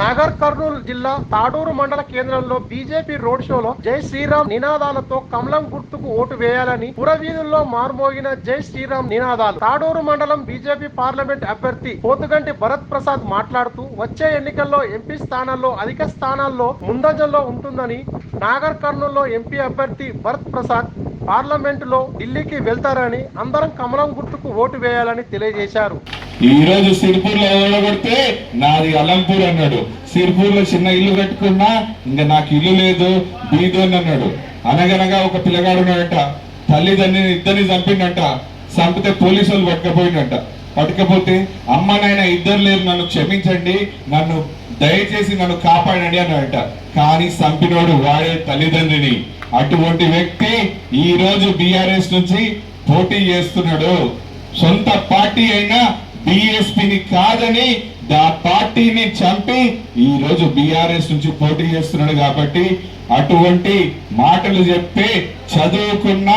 నాగర్ కర్నూలు జిల్లా తాడూరు మండల కేంద్రంలో బీజేపీ రోడ్ షోలో జై శ్రీరామ్ నినాదాలతో కమలం గుర్తుకు ఓటు వేయాలని పురవీధుల్లో మార్మోగిన జై శ్రీరామ్ నినాదాలు. తాడూరు మండలం బీజేపీ పార్లమెంట్ అభ్యర్థి పోతుగంటి భరత్ ప్రసాద్ మాట్లాడుతూ వచ్చే ఎన్నికల్లో ఎంపీ స్థానాల్లో అధిక స్థానాల్లో ముందంజల్లో ఉంటుందని నాగర్ కర్నూలులో ఎంపీ అభ్యర్థి భరత్ ప్రసాద్ పార్లమెంటులో ఢిల్లీకి వెళ్తారని అందరం కమలం గుర్తుకు ఓటు వేయాలని తెలియజేశారు. ఈ రోజు సిరిపూర్లో ఓడగొడితే నాది అలంపూర్ అన్నాడు. సిరిపూర్లో చిన్న ఇల్లు కట్టుకున్నా ఇంకా నాకు ఇల్లు లేదు బీదోని అన్నాడు. అనగనగా ఒక పిల్లగాడు ఉన్నాడట. తల్లిదండ్రిని ఇద్దరిని చంపిండట. చంపితే పోలీసు వాళ్ళు పట్టుకపోతే అమ్మ నాయన ఇద్దరు లేరు నన్ను క్షమించండి నన్ను దయచేసి నన్ను కాపాడండి అన్నాడట. కానీ చంపినోడు వాడే తల్లిదండ్రిని. అటువంటి వ్యక్తి ఈ రోజు బీఆర్ఎస్ నుంచి పోటీ చేస్తున్నాడు. సొంత పార్టీ అయినా బిఎస్పిని కాదని ఆ పార్టీని చంపి ఈ రోజు బీఆర్ఎస్ నుంచి పోటీ చేస్తున్నాడు కాబట్టి అటువంటి మాటలు చెప్పే చదువుకున్న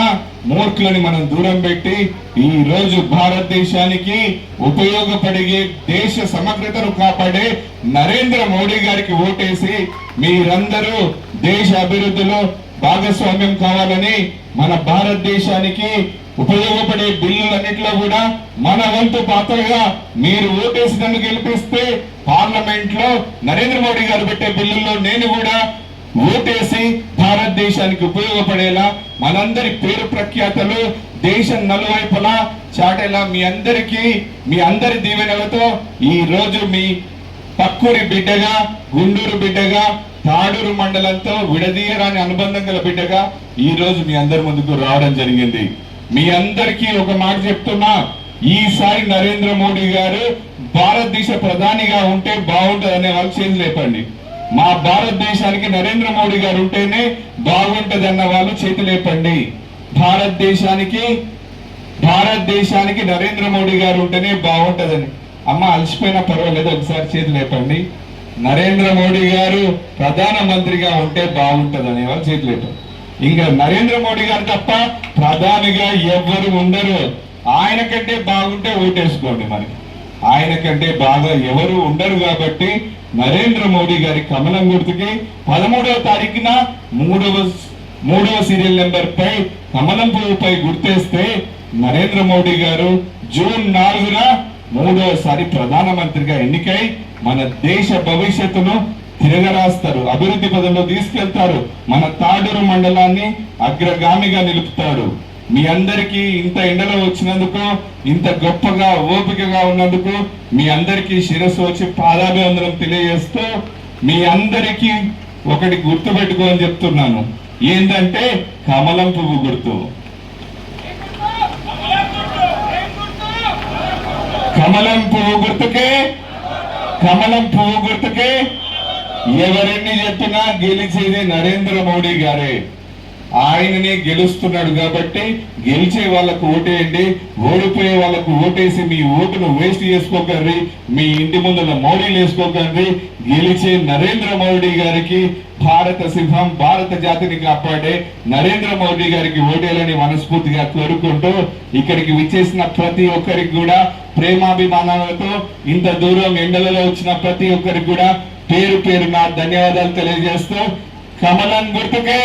మూర్ఖులని మనం దూరం పెట్టి ఈ రోజు భారతదేశానికి ఉపయోగపడే దేశ సమగ్రతను కాపాడే నరేంద్ర మోడీ గారికి ఓటేసి మీరందరూ దేశ అభివృద్ధిలో భాగస్వామ్యం కావాలని మన భారతదేశానికి ఉపయోగపడే బిల్లులన్నింటిలో కూడా మన వంతు పాత్రగా మీరు ఓటేసి నన్ను గెలిపిస్తే పార్లమెంట్లో నరేంద్ర మోడీ గారు పెట్టే బిల్లుల్లో నేను కూడా ఓటేసి భారతదేశానికి ఉపయోగపడేలా మనందరి పేరు ప్రఖ్యాతలు దేశం నలువైపులా చాటేలా మీ అందరికీ మీ అందరి దీవెనలతో ఈ రోజు మీ పక్కూరి బిడ్డగా గుండూరు బిడ్డగా తాడూరు మండలంతో విడదీయరాని అనుబంధం గల బిడ్డగా ఈ రోజు మీ అందరి ముందుకు రావడం జరిగింది. మీ అందరికీ ఒక మాట చెప్తున్నా. ఈసారి నరేంద్ర మోడీ గారు భారతదేశ ప్రధానిగా ఉంటే బాగుంటుంది అనే వాళ్ళు చేతులు లేపండి. మా భారతదేశానికి నరేంద్ర మోడీ గారు ఉంటేనే బాగుంటది అన్న వాళ్ళు చేతులు లేపండి. భారతదేశానికి భారతదేశానికి నరేంద్ర మోడీ గారు ఉంటేనే బాగుంటదని. అమ్మ అలసిపోయినా పర్వాలేదు ఒకసారి చేతులు లేపండి. నరేంద్ర మోడీ గారు ప్రధాన మంత్రిగా ఉంటే బాగుంటదని వాళ్ళు చేతులు లేపండి. ఇంకా నరేంద్ర మోడీ గారు తప్ప ప్రధానిగా ఎవ్వరు ఉండరు. ఆయన కంటే బాగుంటే ఓటేసుకోండి మరి. ఆయన కంటే బాగా ఎవరు ఉండరు కాబట్టి నరేంద్ర మోడీ గారి కమలం గుర్తుకి పదమూడవ తారీఖున మూడవ మూడవ సీరియల్ నెంబర్ పై కమలం పువ్వుపై గుర్తేస్తే నరేంద్ర మోడీ గారు జూన్ నాలుగున మూడవసారి ప్రధానమంత్రిగా ఎన్నికై మన దేశ భవిష్యత్తును తిరగరాస్తారు. అభివృద్ధి పదంలో తీసుకెళ్తారు. మన తాడూరు మండలాన్ని అగ్రగామిగా నిలుపుతాడు. మీ అందరికీ ఇంత ఎండలో వచ్చినందుకు ఇంత గొప్పగా ఓపికగా ఉన్నందుకు మీ అందరికీ శిరస్సు వచ్చి పాదాభివందనం తెలియజేస్తూ మీ అందరికీ ఒకటి గుర్తుపెట్టుకోని చెప్తున్నాను. ఏంటంటే కమలం పువ్వు గుర్తు. కమలం పువ్వు గుర్తుకే కమలం పువ్వు గుర్తుకే ఎవరెన్ని చెప్పినా గెలిచేది నరేంద్ర మోడీ గారే. ఆయననే గెలుస్తున్నాడు కాబట్టి గెలిచే వాళ్ళకు ఓటేయండి ఓడిపోయే వాళ్ళకు ఓటేసి మీ ఓటును వేస్ట్ చేసుకోకండి మీ ఇంటి ముందర మోడీలు వేసుకోకండి. గెలిచే నరేంద్ర మోడీ గారికి భారత సింహం భారత జాతిని కాపాడే నరేంద్ర మోడీ గారికి ఓటేయాలని మనస్ఫూర్తిగా కోరుకుంటూ ఇక్కడికి విచ్చేసిన ప్రతి ఒక్కరికి కూడా ప్రేమాభిమానాలతో ఇంత దూరం ఎండలలో వచ్చిన ప్రతి ఒక్కరికి కూడా పేరు పేరు నా ధన్యవాదాలు తెలియజేస్తూ కమలం గుర్తుకే.